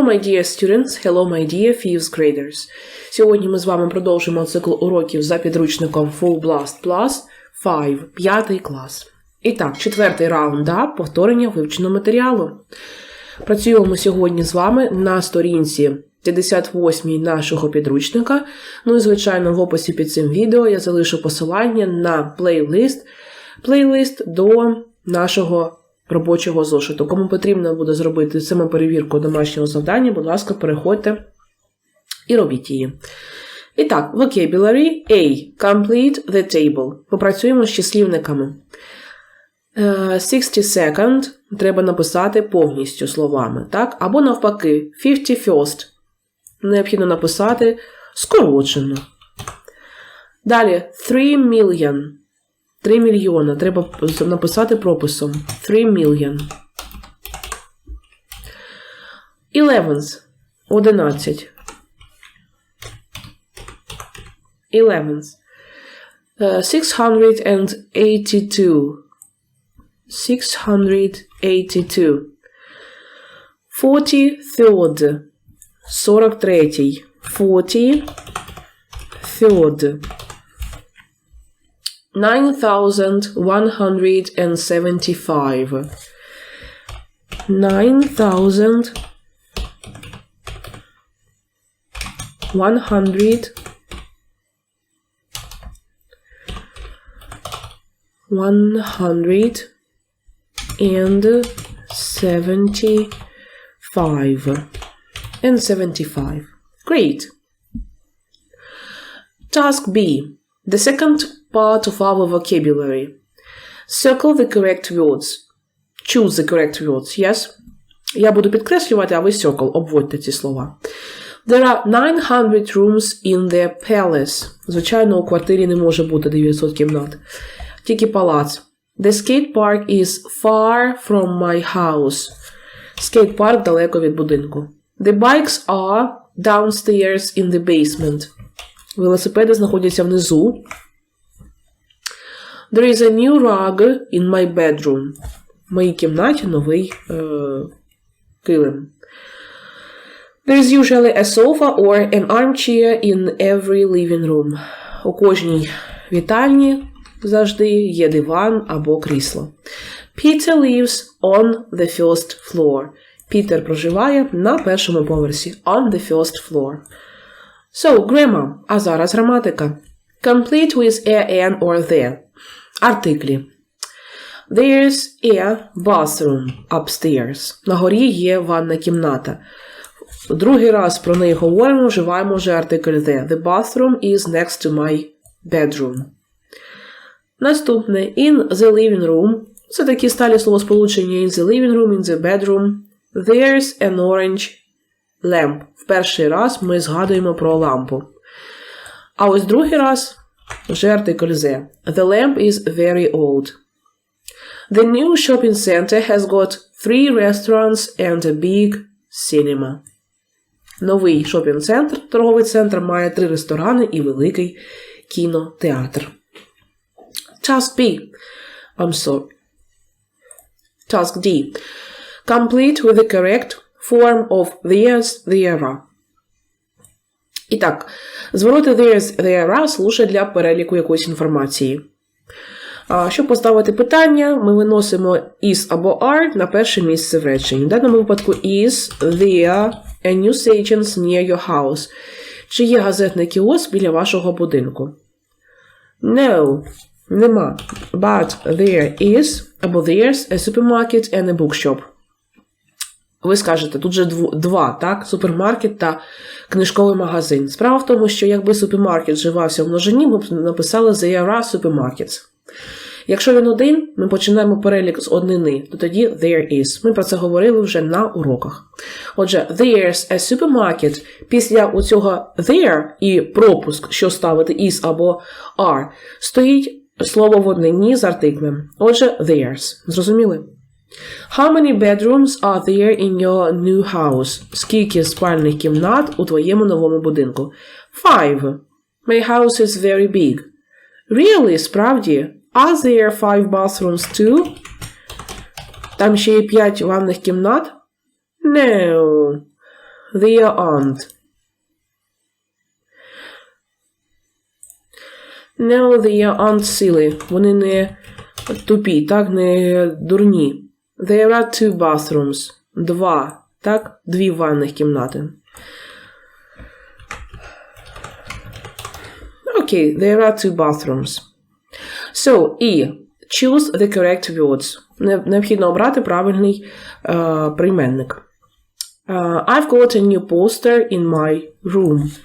Hello, my dear students, hello, my dear fifth graders. Сьогодні ми з вами продовжуємо цикл уроків за підручником Full Blast Plus 5, 5 клас. І так, четвертий раунд раундап повторення вивченого матеріалу. Працюємо сьогодні з вами на сторінці 58 нашого підручника. Ну і, звичайно, в описі під цим відео я залишу посилання на плейлист, плейлист до нашого робочого зошиту. Кому потрібно буде зробити самоперевірку домашнього завдання, будь ласка, переходьте і робіть її. І так, vocabulary A. Complete the table. Попрацюємо з числівниками. Е, 60 second треба написати повністю словами, так? Або навпаки, 51st необхідно написати скорочено. Далі 3 million. 3 мільйона. Треба написати прописом. 3 million. 11. 11. 11. Uh, 682. 682. 43rd. 43. 43rd. 9175. 9000 100 100 and 75 and 75 great. Task b. The second part of our vocabulary circle the correct words choose the correct words yes я буду підкреслювати, а ви circle, обводьте ці слова. There are 900 rooms in the palace. Звичайно, у квартирі не може бути 900 кімнат. Тільки палац. The skate park is far from my house. Скейт-парк далеко від будинку. The bikes are downstairs in the basement. Велосипеди знаходяться внизу. There is a new rug in my bedroom. В моїй кімнаті новий е, килим. There is usually a sofa or an armchair in every living room. У кожній вітальні завжди є диван або крісло. Peter lives on the first floor. Пітер проживає на першому поверсі. On the first floor. So, grammar. А зараз граматика. Complete with a, an or the. Артиклі. There's a bathroom upstairs. На горі є ванна кімната. Другий раз про неї говоримо, вживаємо вже артикль the. The bathroom is next to my bedroom. Наступне in the living room. Це такі сталі словосполучення in the living room, in the bedroom. There's an orange lamp. В перший раз ми згадуємо про лампу. А ось другий раз вже артикль the. The lamp is very old. The new shopping center has got three restaurants and a big cinema. Новий шопінг-центр, торговий центр має три ресторани і великий кінотеатр. Task B. I'm sorry. Task D. Complete with the correct form of theirs, their. І так, звороти theirs, their служать для переліку якоїсь інформації. Щоб поставити питання, ми виносимо is або are на перше місце в реченні. В даному випадку is there a newsagents near your house. Чи є газетний кіоск біля вашого будинку? No, нема. But there is або there's a supermarket and a bookshop. Ви скажете, тут же два, так? Супермаркет та книжковий магазин. Справа в тому, що якби супермаркет вживався в множині, ми б написали there are supermarkets. Якщо він один, ми починаємо перелік з однини, то тоді there is. Ми про це говорили вже на уроках. Отже, there's a supermarket. Після цього there і пропуск, що ставити is або are, стоїть слово в однині з артиклем. Отже, there's. Зрозуміли? How many bedrooms are there in your new house? Скільки спальних кімнат у твоєму новому будинку? Five. My house is very big. Really, справді? Are there five bathrooms too? Там ще є п'ять ванних кімнат? No. their aunt. No, they aren't silly. Вони не тупі, так, не дурні. There are two bathrooms. Два, так? Дві ванних кімнати. Окей, there are two bathrooms. So, і choose the correct words. Необхідно обрати правильний е, прийменник. Е, I've got a new poster in my room.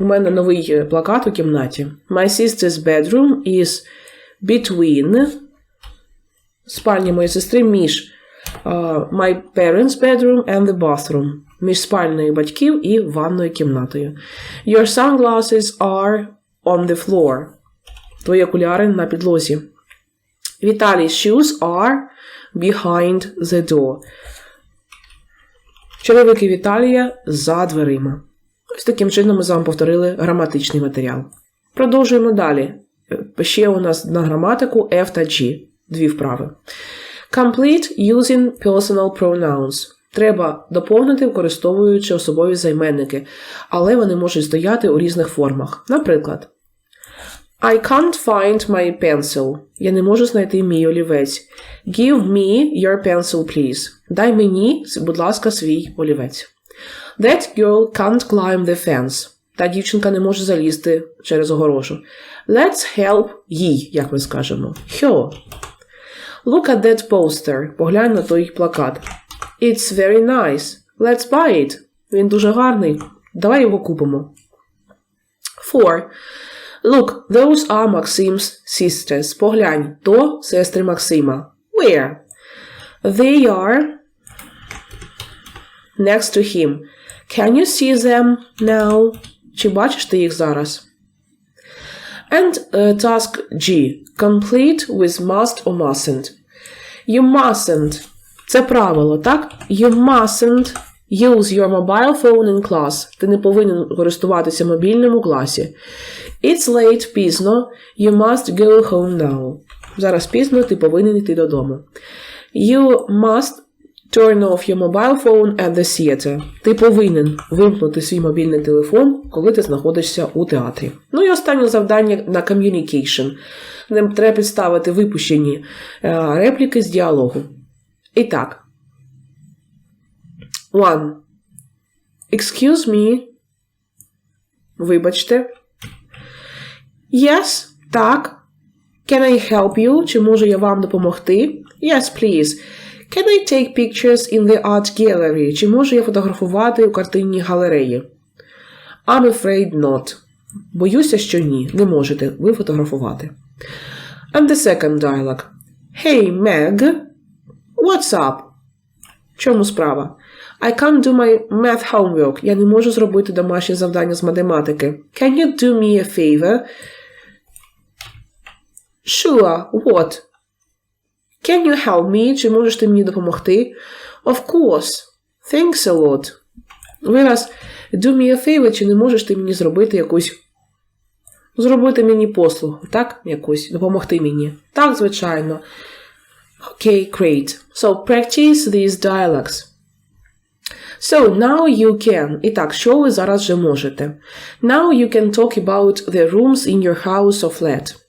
У мене новий е, плакат у кімнаті. My sister's bedroom is between спальня моєї сестри між е, my parents' bedroom and the bathroom. Між спальною батьків і ванною кімнатою. Your sunglasses are on the floor. Твої окуляри на підлозі. Віталі's shoes are behind the door. Черевики Віталія за дверима. Ось таким чином ми з вами повторили граматичний матеріал. Продовжуємо далі. Е, Ще у нас на граматику F та G. Дві вправи. Complete using personal pronouns. Треба доповнити, використовуючи особові займенники, але вони можуть стояти у різних формах. Наприклад, I can't find my pencil. Я не можу знайти мій олівець. Give me your pencil, please. Дай мені, будь ласка, свій олівець. That girl can't climb the fence. Та дівчинка не може залізти через огорошу. Let's help їй, як ми скажемо. Her. Look at that poster. Поглянь на той плакат. It's very nice. Let's buy it. Він дуже гарний. Давай його купимо. 4. Look, those are Maxim's sisters. Поглянь, то сестри Максима. Where? They are next to him. Can you see them now? Чи бачиш ти їх зараз? And uh, task G. Complete with must or mustn't. You mustn't. Це правило, так? You mustn't use your mobile phone in class. Ти не повинен користуватися мобільним у класі. It's late, пізно. You must go home now. Зараз пізно, ти повинен йти додому. You must turn off your mobile phone at the theater. Ти повинен вимкнути свій мобільний телефон, коли ти знаходишся у театрі. Ну і останнє завдання на communication. Нам треба підставити випущені е, репліки з діалогу. І так. One. Excuse me. Вибачте. Yes, так. Can I help you? Чи можу я вам допомогти? Yes, please. Can I take pictures in the art gallery? Чи можу я фотографувати у картинній галереї? I'm afraid not. Боюся, що ні. Не можете ви фотографувати. And the second dialogue. Hey, Meg. What's up? Чому справа? I can't do my math homework. Я не можу зробити домашнє завдання з математики. Can you do me a favor? Sure, what? Can you help me? Чи можеш ти мені допомогти? Of course. Thanks a lot. Вираз do me a favor, чи не можеш ти мені зробити якусь. Зробити мені послугу, так? Якусь, допомогти мені. Так, звичайно. Okay, great. So practice these dialogues. So now you can. І так, що ви зараз вже можете? Now you can talk about the rooms in your house or flat.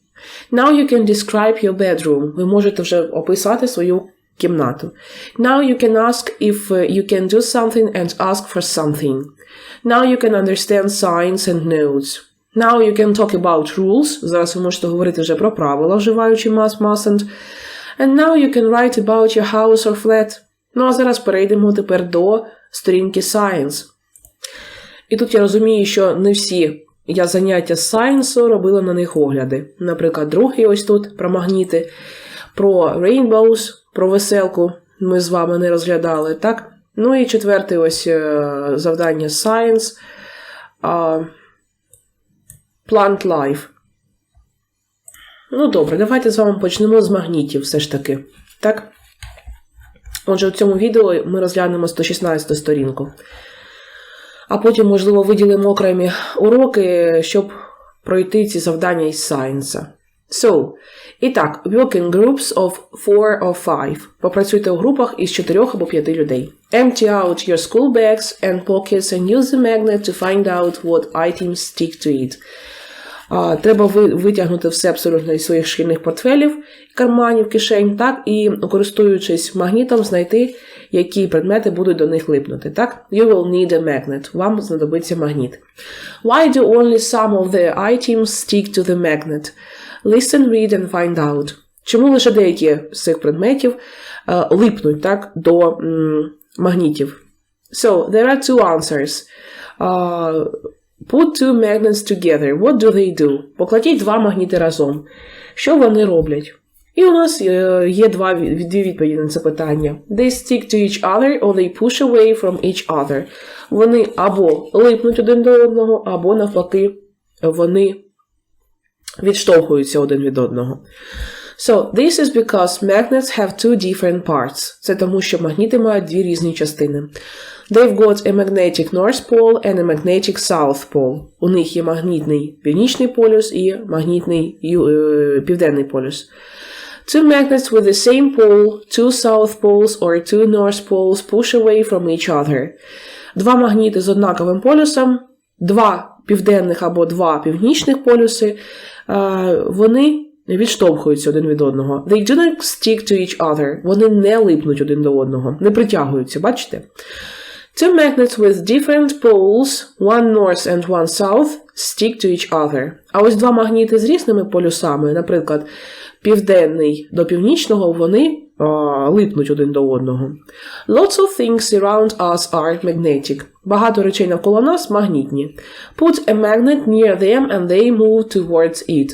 Now you can describe your bedroom. Ви можете вже описати свою кімнату. Now you can ask if uh, you can do something and ask for something. Now you can understand signs and notes. Now you can talk about rules. Зараз ви можете говорити вже про правила, вживаючи must, mustn't. And now you can write about your house or flat. Ну а зараз перейдемо тепер до сторінки Science. І тут я розумію, що не всі я заняття з сайенсу робила на них огляди. Наприклад, другий ось тут про магніти, про Rainbows, про веселку ми з вами не розглядали, так? Ну і четверте ось е, завдання Science Plant Life. Ну, добре, давайте з вами почнемо з магнітів все ж таки. Так? Отже, у цьому відео ми розглянемо 116 сторінку. А потім, можливо, виділимо окремі уроки, щоб пройти ці завдання із сайенса. So, і так, work in groups of 4 or 5. Попрацюйте у групах із 4 або 5 людей. Empty out your school bags and pockets and use the magnet to find out what items stick to it. А, треба ви, витягнути все абсолютно із своїх шкільних портфелів, карманів, кишень, так, і користуючись магнітом, знайти, які предмети будуть до них липнути. Так? You will need a magnet. Вам знадобиться магніт. Why do only some of the items stick to the magnet? Listen, read and find out. Чому лише деякі з цих предметів е, липнуть так, до м, магнітів? So, there are two answers. Uh, Put two magnets together. What do they do? Покладіть два магніти разом. Що вони роблять? І у нас е, є два, дві відповіді на це питання. They stick to each other or they push away from each other. Вони або липнуть один до одного, або навпаки, вони відштовхуються один від одного. So, this is because magnets have two different parts. Це тому, що магніти мають дві різні частини. They've got a magnetic north pole and a magnetic south pole. У них є магнітний північний полюс і магнітний е, південний полюс. Two magnets with the same pole, two south poles or two north poles push away from each other. Два магніти з однаковим полюсом, два південних або два північних полюси, вони відштовхуються один від одного. They do not stick to each other. Вони не липнуть один до одного, не притягуються, бачите? Two magnets with different poles, one north and one south, stick to each other. А ось два магніти з різними полюсами, наприклад, південний до північного, вони липнуть один до одного. Lots of things around us are magnetic. Багато речей навколо нас магнітні. Put a magnet near them and they move towards it.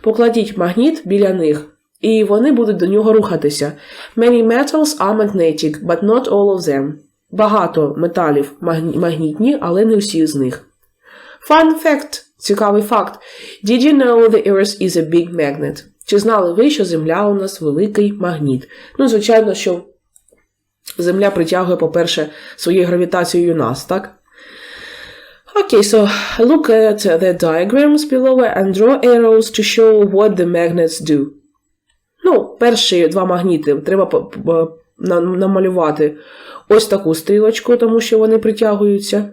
Покладіть магніт біля них. І вони будуть до нього рухатися. Many metals are magnetic, but not all of them. Багато металів магнітні, але не всі з них. Fun fact. Цікавий факт. Did you know the Earth is a big magnet? Чи знали ви, що Земля у нас великий магніт? Ну, звичайно, що Земля притягує, по-перше, своєю гравітацією нас, так? Okay, so look at the diagrams below and draw arrows to show what the magnets do. Ну, перші два магніти треба намалювати ось таку стрілочку, тому що вони притягуються.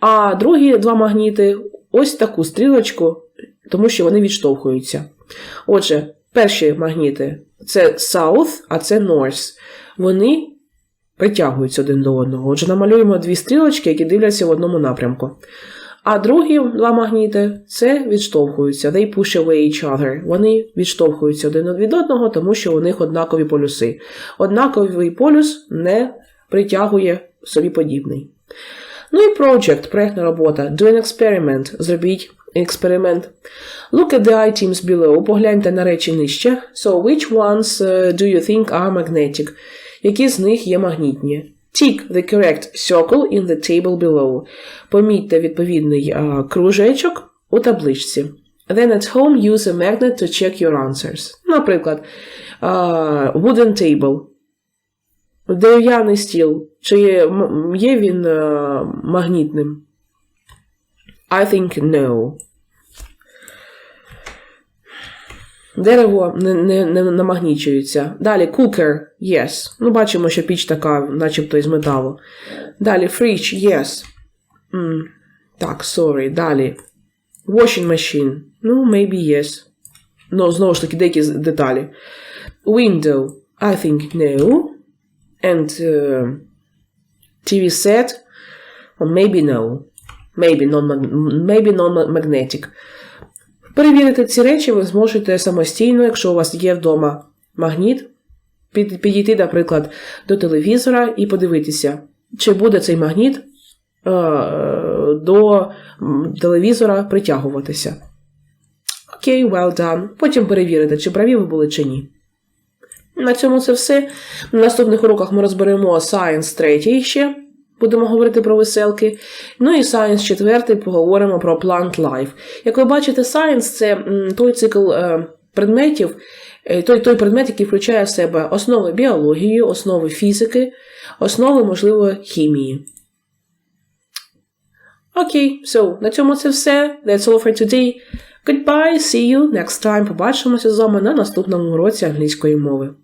А другі два магніти ось таку стрілочку, тому що вони відштовхуються. Отже, перші магніти це South, а це North. Вони притягуються один до одного. Отже, намалюємо дві стрілочки, які дивляться в одному напрямку. А другі два магніти це відштовхуються. They push away each other. Вони відштовхуються один від одного, тому що у них однакові полюси. Однаковий полюс не притягує собі подібний. Ну і project, проєктна робота. Do an experiment. Зробіть експеримент. Look at the items below. Погляньте на речі нижче. So, which ones uh, do you think are magnetic? Які з них є магнітні? Tick the correct circle in the table below. Помітьте відповідний а, кружечок у табличці. Then at home use a magnet to check your answers. Наприклад, а, wooden table. Дерев'яний стіл. Чи є, він а, магнітним? I think no. Дерево не, не, не намагнічується. Далі cooker, yes. Ну, бачимо, що піч така, начебто із металу. Далі fridge, yes. М, Так, sorry. Далі. Washing machine. Ну, maybe yes. Ну, знову ж таки, деякі деталі. Window, I think no. And uh, TV set, or maybe no. Maybe non non-magnetic. Перевірити ці речі ви зможете самостійно, якщо у вас є вдома магніт, підійти, наприклад, до телевізора і подивитися, чи буде цей магніт е, до телевізора притягуватися. Окей, well done. Потім перевірити, чи праві ви були чи ні. На цьому це все. На наступних уроках ми розберемо Science 3 ще. Будемо говорити про веселки. Ну і Science 4 поговоримо про Plant Life. Як ви бачите, Science це той цикл е, предметів, е, той, той предмет, який включає в себе основи біології, основи фізики, основи, можливо, хімії. Окей, so, на цьому це все. That's all for today. Goodbye, see you next time. Побачимося з вами на наступному уроці англійської мови.